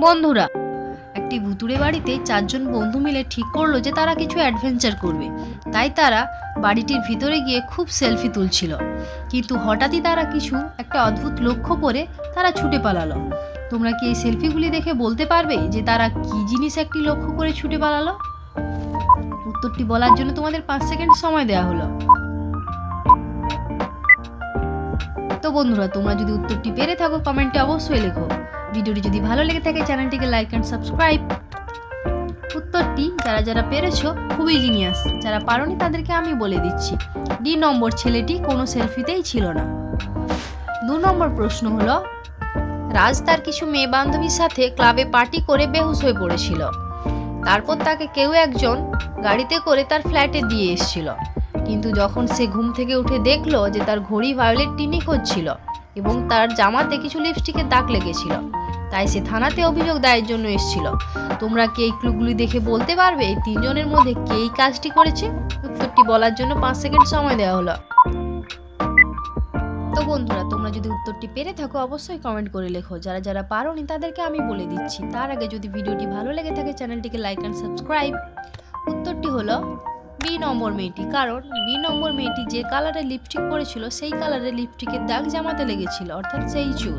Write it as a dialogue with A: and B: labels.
A: বন্ধুরা। একটি ভুতুড়ে বাড়িতে চারজন বন্ধু মিলে ঠিক করল যে তারা কিছু অ্যাডভেঞ্চার করবে। তাই তারা বাড়িটির ভিতরে গিয়ে খুব সেলফি তুলছিল। কিন্তু হঠাৎই তারা কিছু একটা অদ্ভুত লক্ষ্য করে তারা ছুটে পালালো। তোমরা কি এই সেলফিগুলি দেখে বলতে পারবে যে তারা কি জিনিস একটি লক্ষ্য করে ছুটে পালালো? উত্তরটি বলার জন্য তোমাদের পাঁচ সেকেন্ড সময় দেওয়া হলো। তো বন্ধুরা, তোমরা যদি উত্তরটি পেরে থাকো, কমেন্টে অবশ্যই লেখো। ভিডিওটি যদি ভালো লেগে থাকে, চ্যানেলটিকে লাইক অ্যান্ড সাবস্ক্রাইব উত্তরটি যারা যারা পেরেছ, খুবই জিনিয়াস যারা পারোনি তাদেরকে আমি বলে দিচ্ছি ডি নম্বর ছেলেটি কোনো সেলফিতেই ছিল না। দু নম্বর প্রশ্ন হলো, রাজ তার কিছু মেয়ে বান্ধবীর সাথে ক্লাবে পার্টি করে বেহুশ হয়ে পড়েছিল। তারপর তাকে কেউ একজন গাড়িতে করে তার ফ্ল্যাটে দিয়ে এসেছিল। কিন্তু যখন সে ঘুম থেকে উঠে দেখল যে তার ঘড়ি ভায়োলেট টিনিক হচ্ছিল এবং তার জামাতে কিছু লিপস্টিকের দাগ লেগেছিল তাই সে থানাতে অভিযোগ দায়ের জন্য এসেছিল। তোমরা কি এই ক্লুগুলি দেখে বলতে পারবে? এই তিনজনের মধ্যে কে এই কাজটি করেছে? উত্তরটি বলার জন্য পাঁচ সেকেন্ড সময় দেওয়া হলো। তো বন্ধুরা, তোমরা যদি উত্তরটি পেরে থাকো, অবশ্যই কমেন্ট করে লেখো। যারা যারা পারোনি, তাদেরকে আমি বলে দিচ্ছি। তার আগে যদি ভিডিওটি ভালো লেগে থাকে, চ্যানেলটিকে লাইক অ্যান্ড সাবস্ক্রাইব উত্তরটি হলো বি নম্বর মেয়েটি। কারণ বি নম্বর মেয়েটি যে কালারের লিপস্টিক পরেছিল, সেই কালারের লিপস্টিকের দাগ জামাতে লেগেছিল, অর্থাৎ সেই চুল।